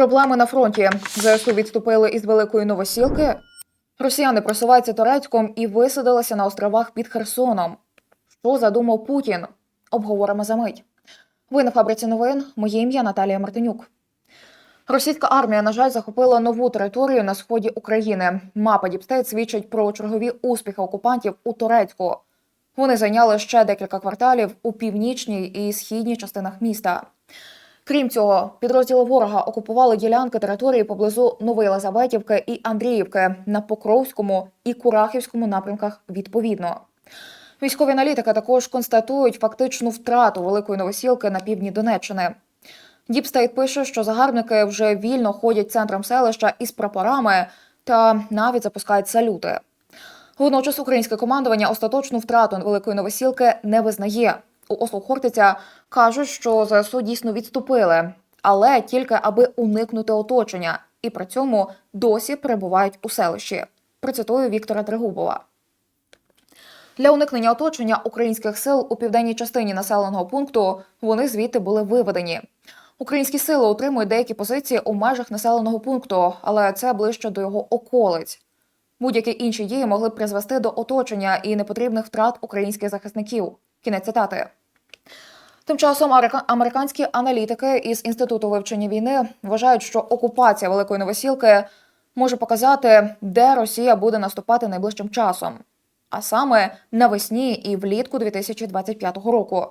Проблеми на фронті. ЗСУ відступили із великої новосілки. Росіяни просуваються Турецьком і висадилися на островах під Херсоном. Що задумав Путін? Обговоримо за мить. Ви на фабриці новин. Моє ім'я Наталія Мартинюк. Російська армія, на жаль, захопила нову територію на сході України. Мапа Діпстейт свідчить про чергові успіхи окупантів у Турецьку. Вони зайняли ще декілька кварталів у північній і східній частинах міста. Крім цього, підрозділи ворога окупували ділянки території поблизу Новоєлизаветівки і Андріївки на Покровському і Курахівському напрямках відповідно. Військові аналітики також констатують фактичну втрату великої новосілки на півдні Донеччини. Діпстейт пише, що загарбники вже вільно ходять центром селища із прапорами та навіть запускають салюти. Водночас українське командування остаточну втрату великої новосілки не визнає. Осло Хортиця кажуть, що ЗСУ дійсно відступили, але тільки аби уникнути оточення, і при цьому досі перебувають у селищі. Процитую Віктора Трегубова. Для уникнення оточення українських сил у південній частині населеного пункту вони звідти були виведені. Українські сили утримують деякі позиції у межах населеного пункту, але це ближче до його околиць. Будь-які інші дії могли б призвести до оточення і непотрібних втрат українських захисників. Кінець цитати. Тим часом америка- американські аналітики із інституту вивчення війни вважають, що окупація Великої Новосілки може показати, де Росія буде наступати найближчим часом, а саме навесні і влітку 2025 року.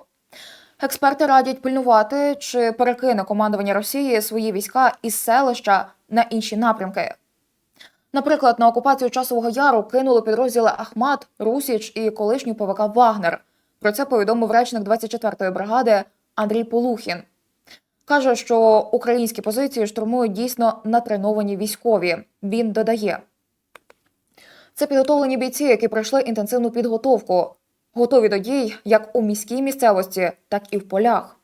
Експерти радять пильнувати, чи перекине командування Росії свої війська із селища на інші напрямки. Наприклад, на окупацію часового яру кинули підрозділи Ахмат, Русіч і колишній ПВК Вагнер. Про це повідомив речник 24-ї бригади Андрій Полухін. Каже, що українські позиції штурмують дійсно натреновані військові. Він додає: це підготовлені бійці, які пройшли інтенсивну підготовку, готові до дій як у міській місцевості, так і в полях.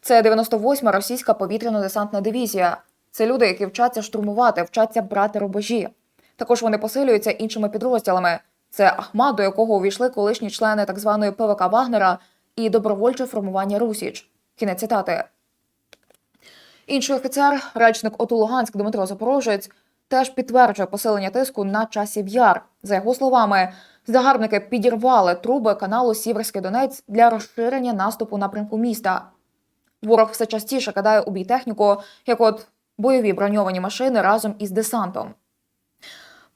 Це 98-ма російська повітряно-десантна дивізія. Це люди, які вчаться штурмувати, вчаться брати рубежі. Також вони посилюються іншими підрозділами. Це Ахмат, до якого увійшли колишні члени так званої ПВК Вагнера і добровольче формування Русіч. Кінець цитати. Інший офіцер, речник ОТУ Луганськ Дмитро Запорожець, теж підтверджує посилення тиску на часів яр. За його словами, загарбники підірвали труби каналу Сіверський Донець для розширення наступу напрямку міста. Ворог все частіше кидає у бій техніку, як от бойові броньовані машини разом із десантом.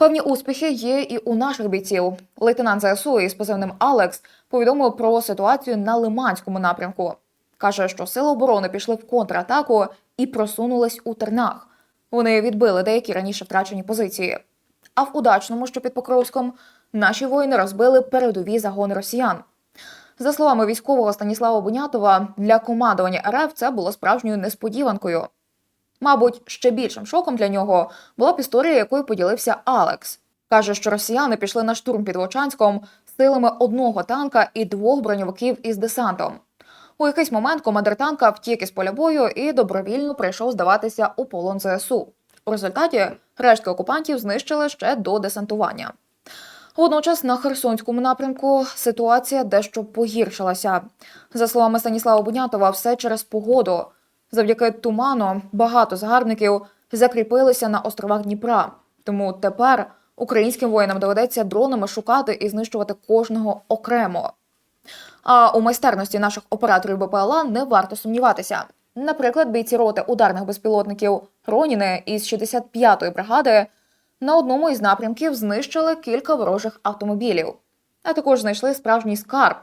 Певні успіхи є і у наших бійців. Лейтенант ЗСУ із позивним Алекс повідомив про ситуацію на Лиманському напрямку. Каже, що сили оборони пішли в контратаку і просунулись у тернах. Вони відбили деякі раніше втрачені позиції. А в удачному, що під Покровськом, наші воїни розбили передові загони росіян. За словами військового Станіслава Бунятова, для командування РФ це було справжньою несподіванкою. Мабуть, ще більшим шоком для нього була б історія, якою поділився Алекс. Каже, що росіяни пішли на штурм під Вовчанськом силами одного танка і двох броньовиків із десантом. У якийсь момент командир танка втік із поля бою і добровільно прийшов здаватися у полон ЗСУ. У результаті рештки окупантів знищили ще до десантування. Водночас на Херсонському напрямку ситуація дещо погіршилася. За словами Станіслава Бунятова, все через погоду. Завдяки туману багато загарбників закріпилися на островах Дніпра. Тому тепер українським воїнам доведеться дронами шукати і знищувати кожного окремо. А у майстерності наших операторів БПЛА не варто сумніватися. Наприклад, бійці роти ударних безпілотників Роніни із 65-ї бригади на одному із напрямків знищили кілька ворожих автомобілів, а також знайшли справжній скарб,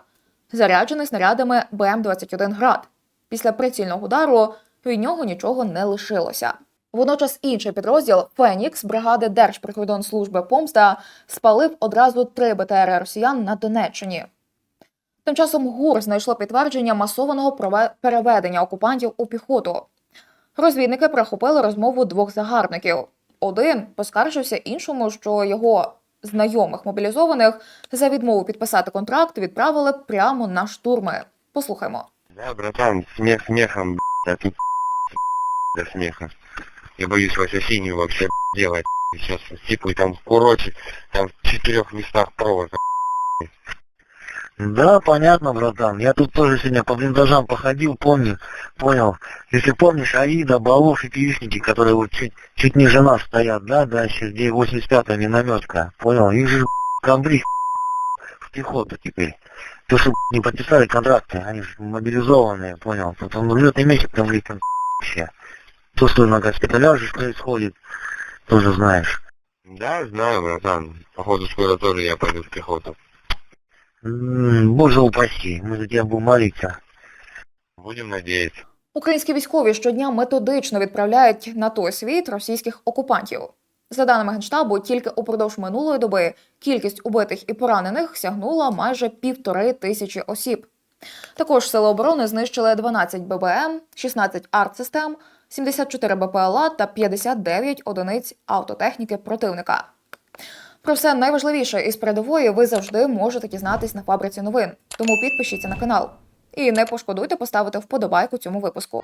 заряджений снарядами БМ-21 град. Після прицільного удару від нього нічого не лишилося. Водночас інший підрозділ Фенікс бригади Держприкордонслужби Помста спалив одразу три БТР росіян на Донеччині. Тим часом ГУР знайшло підтвердження масованого переведення окупантів у піхоту. Розвідники прихопили розмову двох загарбників. Один поскаржився іншому, що його знайомих мобілізованих за відмову підписати контракт відправили прямо на штурми. Послухаймо. Да, братан, смех смехом, а тут до смеха. Я боюсь вас осеннюю вообще делать. Сейчас типы там в куроте, там в четырех местах провод. б***ь. Да, понятно, братан. Я тут тоже сегодня по блиндажам походил, помню, понял. Если помнишь, Аида, Балов и пивишники, которые вот чуть, чуть ниже нас стоят, да, да, где 85-я минометка, понял. Их же комбриг в пехоту теперь. То, что не подписали контракты, они же мобилизованные, понял. Тут он летный месяц там летом вообще. То, что на госпиталях происходит, тоже знаешь. Да, знаю, братан. Походу скоро тоже я пойду в пехоту. М, Боже упаси, мы за тебя будем молиться. Будем надеяться. Українські військові щодня методично відправляють на той світ російських окупантів. За даними Генштабу, тільки упродовж минулої доби кількість убитих і поранених сягнула майже півтори тисячі осіб. Також сили оборони знищили 12 ББМ, 16 артсистем, 74 БПЛА та 59 одиниць автотехніки противника. Про все найважливіше із передової ви завжди можете дізнатись на фабриці новин. Тому підпишіться на канал. І не пошкодуйте поставити вподобайку цьому випуску.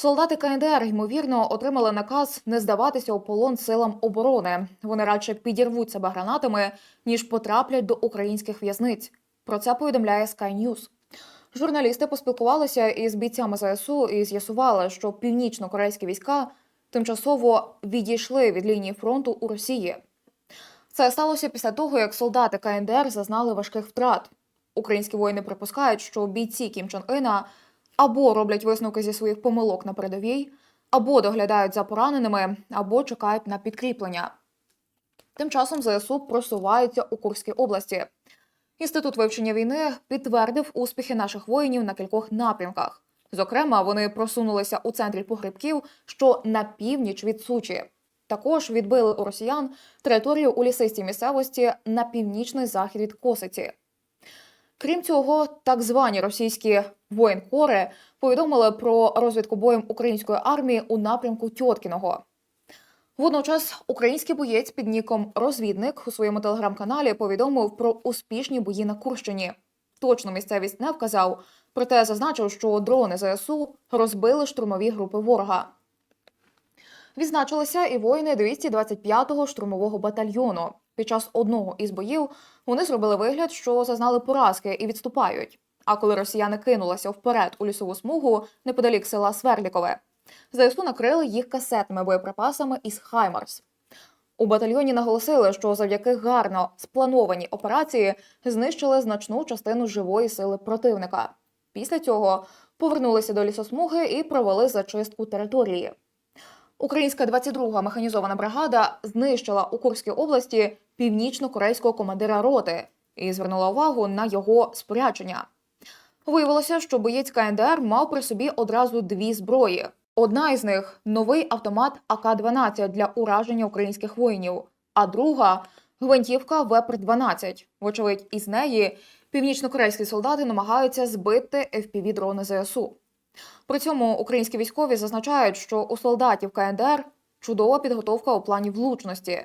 Солдати КНДР ймовірно отримали наказ не здаватися у полон силам оборони. Вони радше підірвуть себе гранатами, ніж потраплять до українських в'язниць. Про це повідомляє Sky News. Журналісти поспілкувалися із бійцями ЗСУ і з'ясували, що північно-корейські війська тимчасово відійшли від лінії фронту у Росії. Це сталося після того, як солдати КНДР зазнали важких втрат. Українські воїни припускають, що бійці Кім Чен Ина або роблять висновки зі своїх помилок на передовій, або доглядають за пораненими, або чекають на підкріплення. Тим часом ЗСУ просуваються у Курській області. Інститут вивчення війни підтвердив успіхи наших воїнів на кількох напрямках. Зокрема, вони просунулися у центрі погребків, що на північ від Сучі. Також відбили у росіян територію у лісистій місцевості на північний захід від Косиці. Крім цього, так звані російські воєнкори повідомили про розвідку боєм української армії у напрямку Тьоткіного. Водночас український боєць під ніком Розвідник у своєму телеграм-каналі повідомив про успішні бої на Курщині. Точну місцевість не вказав, проте зазначив, що дрони ЗСУ розбили штурмові групи ворога. Відзначилися і воїни 225-го штурмового батальйону. Під час одного із боїв вони зробили вигляд, що зазнали поразки і відступають. А коли росіяни кинулися вперед у лісову смугу неподалік села Сверлікове, ЗСУ накрили їх касетними боєприпасами із Хаймарс. У батальйоні наголосили, що завдяки гарно спланованій операції знищили значну частину живої сили противника. Після цього повернулися до лісосмуги і провели зачистку території. Українська 22-га механізована бригада знищила у Курській області північно-корейського командира роти і звернула увагу на його спорядження. Виявилося, що боєць КНДР мав при собі одразу дві зброї. Одна із них новий автомат АК-12 для ураження українських воїнів, а друга гвинтівка Вепр-12. Вочевидь, із неї північно-корейські солдати намагаються збити fpv дрони ЗСУ. При цьому українські військові зазначають, що у солдатів КНДР чудова підготовка у плані влучності.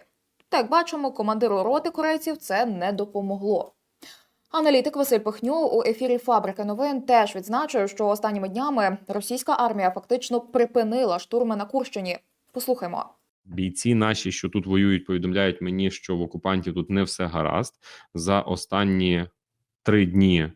Та як бачимо, командиру роти корейців це не допомогло. Аналітик Василь Пихньо у ефірі Фабрики новин теж відзначив, що останніми днями російська армія фактично припинила штурми на Курщині. Послухаймо. Бійці наші, що тут воюють, повідомляють мені, що в окупантів тут не все гаразд. За останні три дні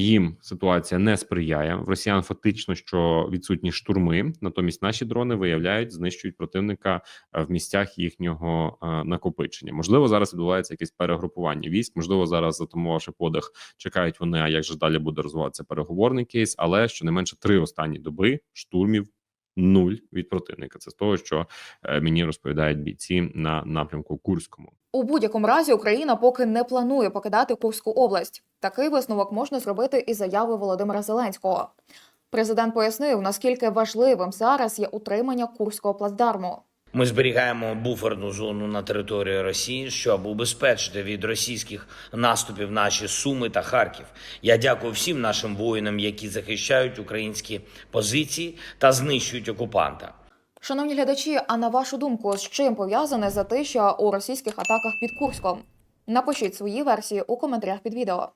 їм ситуація не сприяє. В росіян фактично що відсутні штурми. Натомість наші дрони виявляють, знищують противника е, в місцях їхнього е, накопичення. Можливо, зараз відбувається якесь перегрупування військ. Можливо, зараз затамувавши подих, чекають вони. А як же далі буде розвиватися переговорний кейс? Але щонайменше три останні доби штурмів. Нуль від противника. Це з того, що е, мені розповідають бійці на напрямку Курському. У будь-якому разі Україна поки не планує покидати Курську область. Такий висновок можна зробити із заяви Володимира Зеленського. Президент пояснив, наскільки важливим зараз є утримання Курського плацдарму. Ми зберігаємо буферну зону на території Росії, щоб убезпечити від російських наступів наші Суми та Харків. Я дякую всім нашим воїнам, які захищають українські позиції та знищують окупанта. Шановні глядачі, а на вашу думку, з чим пов'язане затища у російських атаках під Курском? Напишіть свої версії у коментарях під відео.